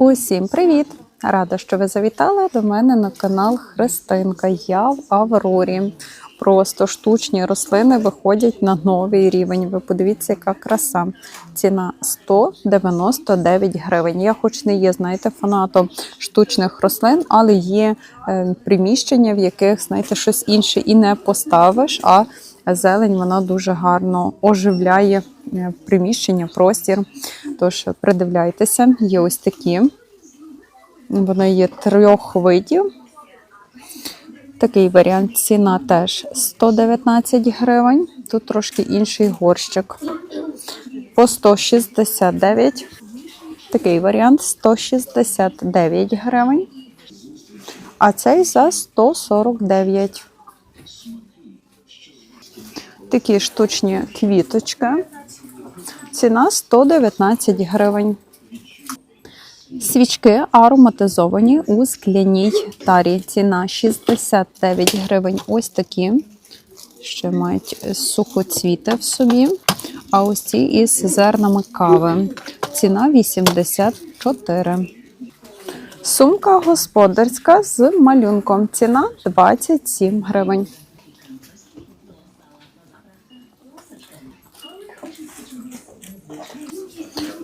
Усім привіт! Рада, що ви завітали до мене на канал Христинка. Я в Аврорі. Просто штучні рослини виходять на новий рівень. Ви подивіться, яка краса. Ціна 199 гривень. Я хоч не є, знаєте, фанатом штучних рослин, але є е, приміщення, в яких, знаєте, щось інше і не поставиш, а зелень вона дуже гарно оживляє е, приміщення, простір. Тож придивляйтеся, є ось такі. Вони є трьох видів. Такий варіант. Ціна теж 119 гривень. Тут трошки інший горщик. По 169. Такий варіант 169 гривень. А цей за 149. Такі штучні квіточки. Ціна 119 гривень. Свічки ароматизовані у скляній тарі. Ціна 69 гривень. Ось такі. Ще мають сухоцвіти в собі. А ось ці із зернами кави. Ціна 84. Сумка господарська з малюнком. Ціна 27 гривень.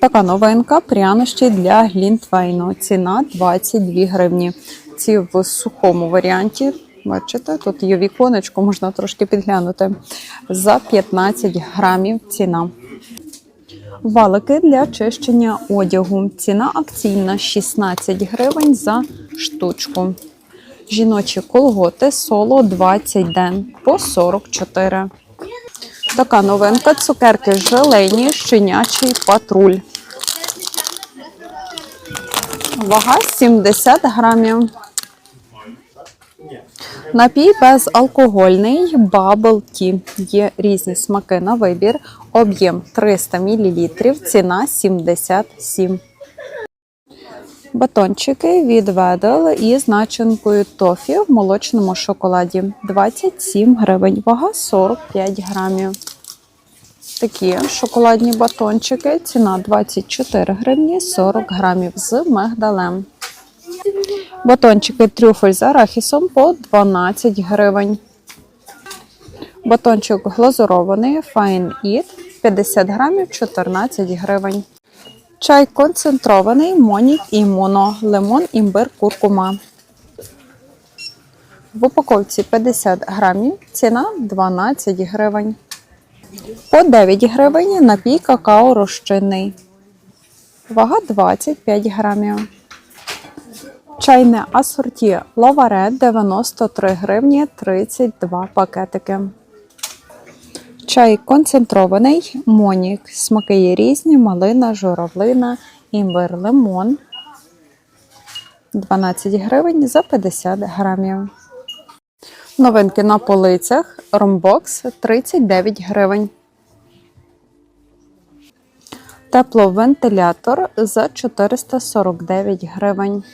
Така новинка прянощі для глінтвейну. Ціна 22 гривні. Ці в сухому варіанті. Бачите, тут є віконечко, можна трошки підглянути. За 15 грамів ціна. Валики для чищення одягу. Ціна акційна 16 гривень за штучку. Жіночі колготи соло 20 ден по 44. Така новинка цукерки желені, щенячий патруль. Вага 70 грамів. Напій безалкогольний Bubble Tea. Є різні смаки на вибір. Об'єм 300 мл, ціна 77. Батончики від Ведел із начинкою тофі в молочному шоколаді 27 гривень, вага 45 грамів. Такі шоколадні батончики, ціна 24 гривні 40 грамів з мигдалем. Батончики трюфель з арахісом по 12 гривень. Батончик глазурований Fine Eat 50 грамів 14 гривень. Чай концентрований Монік Імуно, лимон, імбир, куркума. В упаковці 50 грамів, ціна 12 гривень. По 9 гривень напій какао розчинний. Вага 25 грамів. Чайне асорті лаваре 93 гривні 32 пакетики. Чай концентрований Монік. Смаки є різні: малина, журавлина, імбир, лимон. 12 гривень за 50 грамів. Новинки на полицях. Ромбокс 39 гривень. Тепловентилятор за 449 гривень.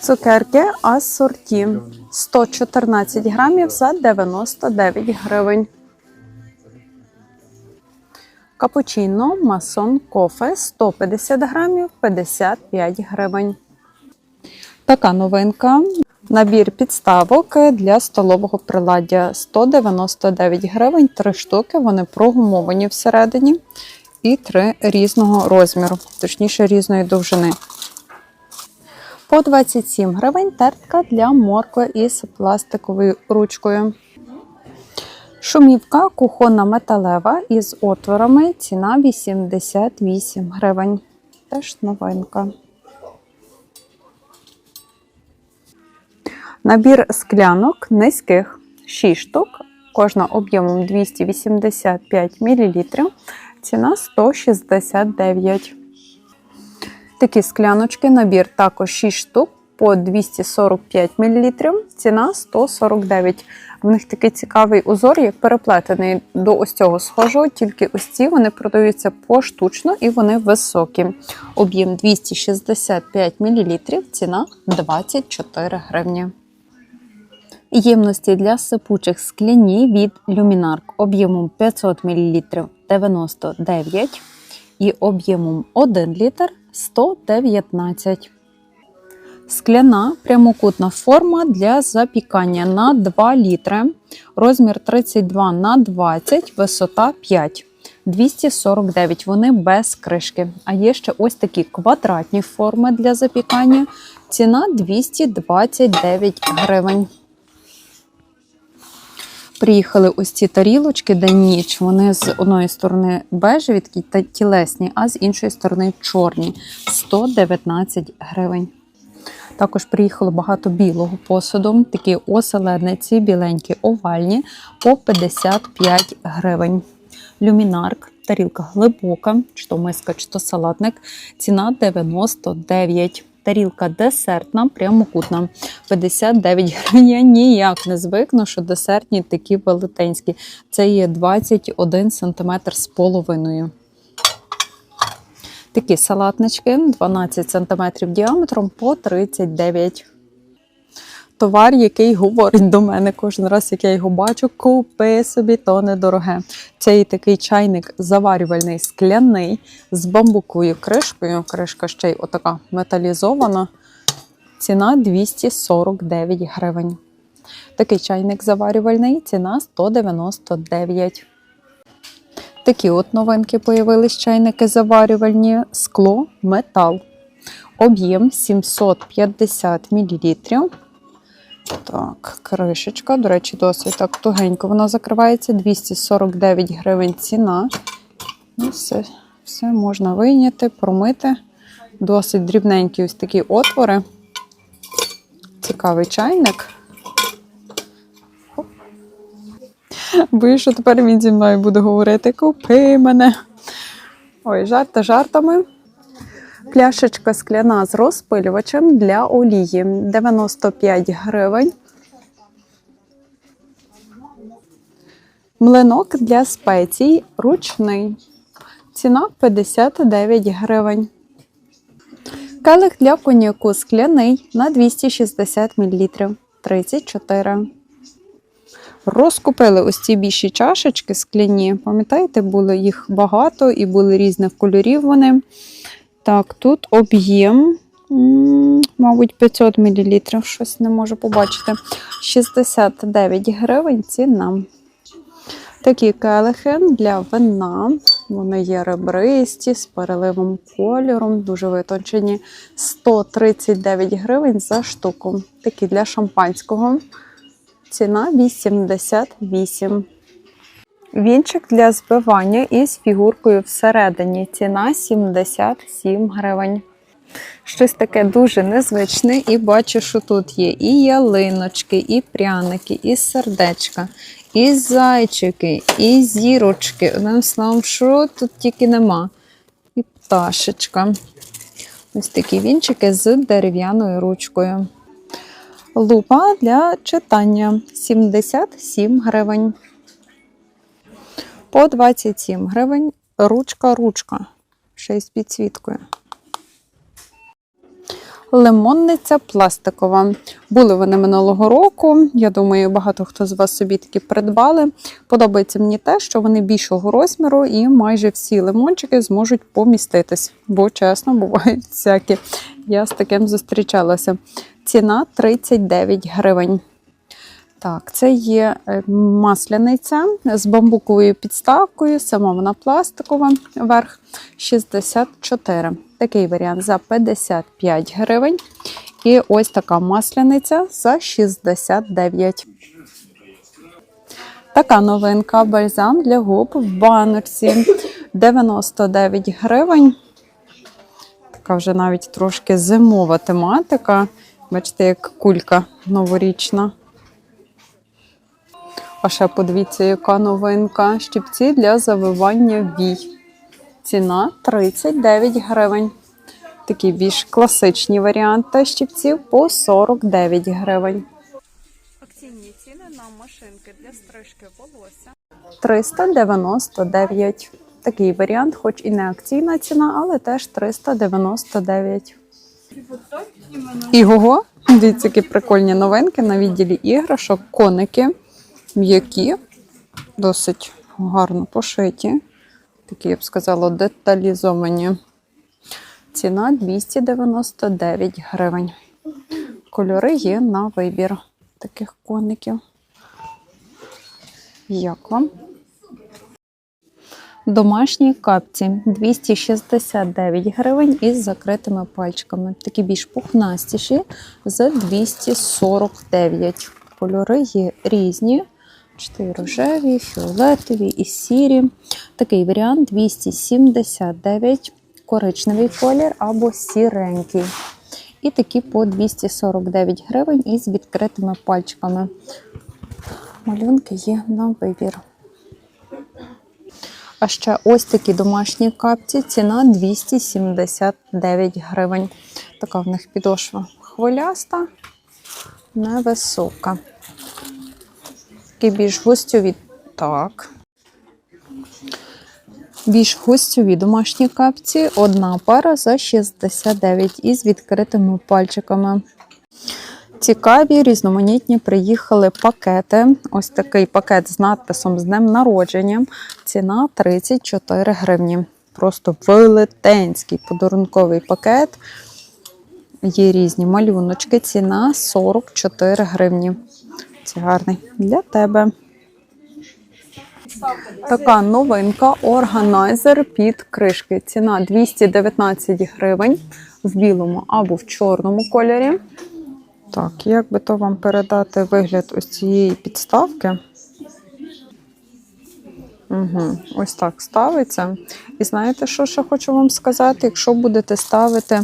Цукерки асорті 114 грамів за 99 гривень. Капучино масон кофе 150 грамів 55 гривень. Така новинка. Набір підставок для столового приладдя 199 гривень, 3 штуки. Вони прогумовані всередині і 3 різного розміру, точніше різної довжини. По 27 гривень тертка для моркви із пластиковою ручкою. Шумівка кухонна металева із отворами. Ціна 88 гривень. Теж новинка. Набір склянок низьких 6 штук, кожна об'ємом 285 мл. Ціна 169. Такі скляночки, набір також 6 штук по 245 мл. Ціна 149. В них такий цікавий узор, як переплетений до ось цього схожого, тільки ось ці вони продаються поштучно і вони високі. Об'єм 265 мл, ціна 24 гривні. Ємності для сипучих скляні від Luminark об'ємом 500 мл 99 і об'ємом 1 літр 119. Скляна прямокутна форма для запікання на 2 літри. Розмір 32 на 20, висота 5. 249. Вони без кришки. А є ще ось такі квадратні форми для запікання. Ціна 229 гривень. Приїхали ось ці тарілочки день ніч. Вони з одної сторони бежеві, такі та тілесні, а з іншої сторони чорні. 119 гривень. Також приїхало багато білого посуду, такі оселедниці, біленькі, овальні по 55 гривень. Люмінарк, тарілка глибока, чи то миска, чи то салатник. Ціна 99. Тарілка десертна, прямокутна. 59 гривень. Я ніяк не звикну, що десертні такі велетенські. Це є 21 см з половиною. Такі салатнички 12 см діаметром по 39. Товар, який говорить до мене кожен раз, як я його бачу, купи собі, то недороге. Цей такий чайник заварювальний скляний з бамбуковою кришкою. Кришка ще й отака металізована. Ціна 249 гривень. Такий чайник заварювальний, ціна 199. Такі от новинки появились чайники заварювальні, скло, метал. Об'єм 750 мл. Так, кришечка, до речі, досить так тугенько. Вона закривається 249 гривень ціна. І все, все можна вийняти, промити. Досить дрібненькі ось такі отвори. Цікавий чайник. Боюсь, що тепер він зі мною буде говорити: купи мене. Ой, жарти жартами. Пляшечка скляна з розпилювачем для олії 95 гривень. Млинок для спецій ручний. Ціна 59 гривень. Келих для коньяку скляний на 260 мл 34. Розкупили ось ці більші чашечки скляні. Пам'ятаєте, було їх багато і були різних кольорів вони. Так, тут об'єм, мабуть, 500 мл, щось не можу побачити. 69 гривень ціна. Такі келихи для вина. Вони є ребристі з переливом кольором, дуже витончені. 139 гривень за штуку. Такі для шампанського. Ціна 88. Вінчик для збивання із фігуркою всередині. Ціна 77 гривень. Щось таке дуже незвичне, і бачу, що тут є і ялиночки, і пряники, і сердечка, і зайчики, і зірочки. Одним словом, що тут тільки нема. І пташечка. Ось такі вінчики з дерев'яною ручкою. Лупа для читання 77 гривень. По 27 гривень ручка-ручка. Ще й з підсвіткою. Лимонниця пластикова. Були вони минулого року. Я думаю, багато хто з вас собі такі придбали. Подобається мені те, що вони більшого розміру і майже всі лимончики зможуть поміститись. Бо, чесно, бувають всякі. Я з таким зустрічалася. Ціна 39 гривень. Так, це є е, масляниця з бамбуковою підставкою, сама вона пластикова, верх 64. Такий варіант за 55 гривень. І ось така масляниця за 69. Така новинка бальзам для губ в банерці 99 гривень. Така вже навіть трошки зимова тематика. Бачите, як кулька новорічна. А ще подивіться, яка новинка. Щипці для завивання вій. Ціна 39 гривень. Такі більш класичні варіанти щипців по 49 гривень. Акційні ціни на машинки для стрижки волосся 399. Такий варіант, хоч і не акційна ціна, але теж 399. Ігого. Дивіться, які прикольні новинки на відділі іграшок, коники м'які, досить гарно пошиті. Такі, я б сказала, деталізовані. Ціна 299 гривень. Кольори є на вибір таких коників. Як вам? Домашні капці 269 гривень із закритими пальчиками. Такі більш пухнастіші за 249. Кольори є різні. Чотири рожеві, фіолетові і сірі. Такий варіант 279, коричневий колір або сіренький. І такі по 249 гривень із відкритими пальчиками. Малюнки є на вибір. А ще ось такі домашні капці. Ціна 279 гривень. Така в них підошва хвиляста, невисока. Такі більш густьові. Так. Більш густьові домашні капці. Одна пара за 69 із відкритими пальчиками. Цікаві, різноманітні приїхали пакети. Ось такий пакет з надписом з днем народження. Ціна 34 гривні. Просто велетенський подарунковий пакет. Є різні малюночки. Ціна 44 гривні. Це гарний для тебе. Така новинка органайзер під кришки. Ціна 219 гривень в білому або в чорному кольорі. Так, як би то вам передати вигляд ось цієї підставки? Угу, ось так ставиться. І знаєте, що ще хочу вам сказати? Якщо будете ставити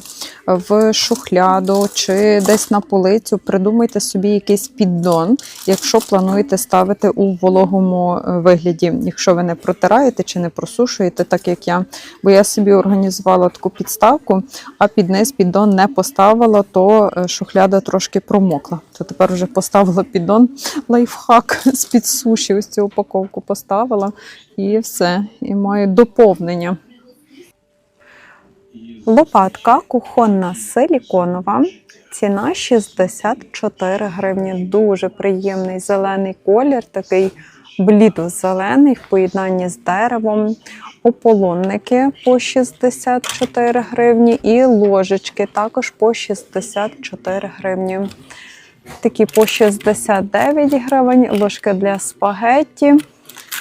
в шухляду чи десь на полицю, придумайте собі якийсь піддон, якщо плануєте ставити у вологому е, вигляді, якщо ви не протираєте чи не просушуєте, так як я. Бо я собі організувала таку підставку, а під низ піддон не поставила, то е, шухляда трошки промокла. То тепер вже поставила піддон лайфхак з-під суші. Ось цю упаковку поставила. І все, і маю доповнення. Лопатка кухонна силіконова. Ціна 64 гривні. Дуже приємний зелений колір, такий блідо-зелений в поєднанні з деревом. Ополонники по 64 гривні і ложечки також по 64 гривні. Такі по 69 гривень, ложки для спагетті.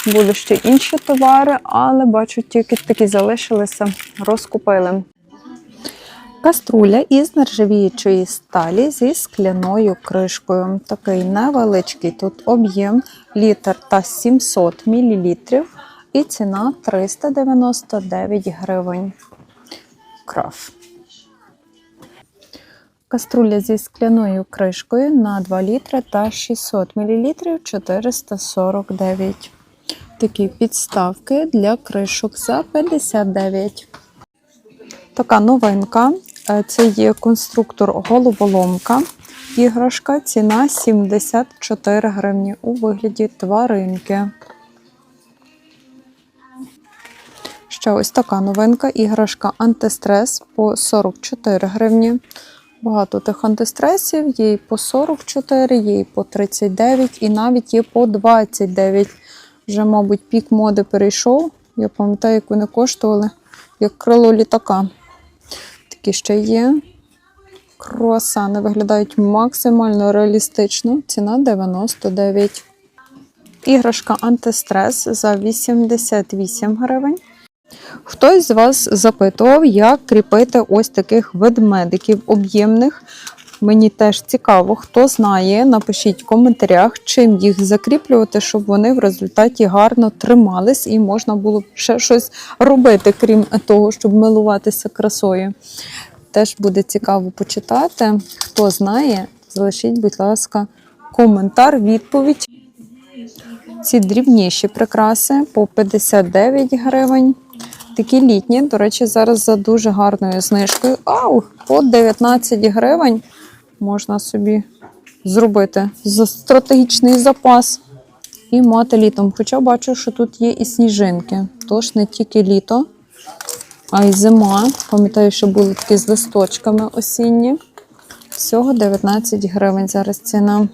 Були ще інші товари, але бачу, тільки такі залишилися, розкупили. Каструля із нержавіючої сталі зі скляною кришкою. Такий невеличкий тут об'єм, літр та 700 мл. І ціна 399 гривень. Краф. Каструля зі скляною кришкою на 2 літри та 600 мл 449. Такі підставки для кришок за 59. Така новинка. Е, Це є конструктор головоломка. Іграшка. Ціна 74 гривні у вигляді тваринки. Ще ось така новинка. Іграшка антистрес по 44 гривні. Багато тих антистресів, є і по 44, є і по 39, і навіть є по 29. Вже, мабуть, пік моди перейшов. Я пам'ятаю, як вони коштували, як крило літака. Такі ще є. Круасани виглядають максимально реалістично. Ціна 99. Іграшка антистрес за 88 гривень. Хтось з вас запитував, як кріпити ось таких ведмедиків об'ємних. Мені теж цікаво, хто знає, напишіть в коментарях, чим їх закріплювати, щоб вони в результаті гарно тримались і можна було ще щось робити, крім того, щоб милуватися красою. Теж буде цікаво почитати. Хто знає, залишіть, будь ласка, коментар, відповідь. Ці дрібніші прикраси по 59 гривень. Такі літні, до речі, зараз за дуже гарною знижкою. Ау, по 19 гривень можна собі зробити за стратегічний запас і мати літом. Хоча бачу, що тут є і сніжинки. Тож не тільки літо, а й зима. Пам'ятаю, що були такі з листочками осінні. Всього 19 гривень зараз ціна.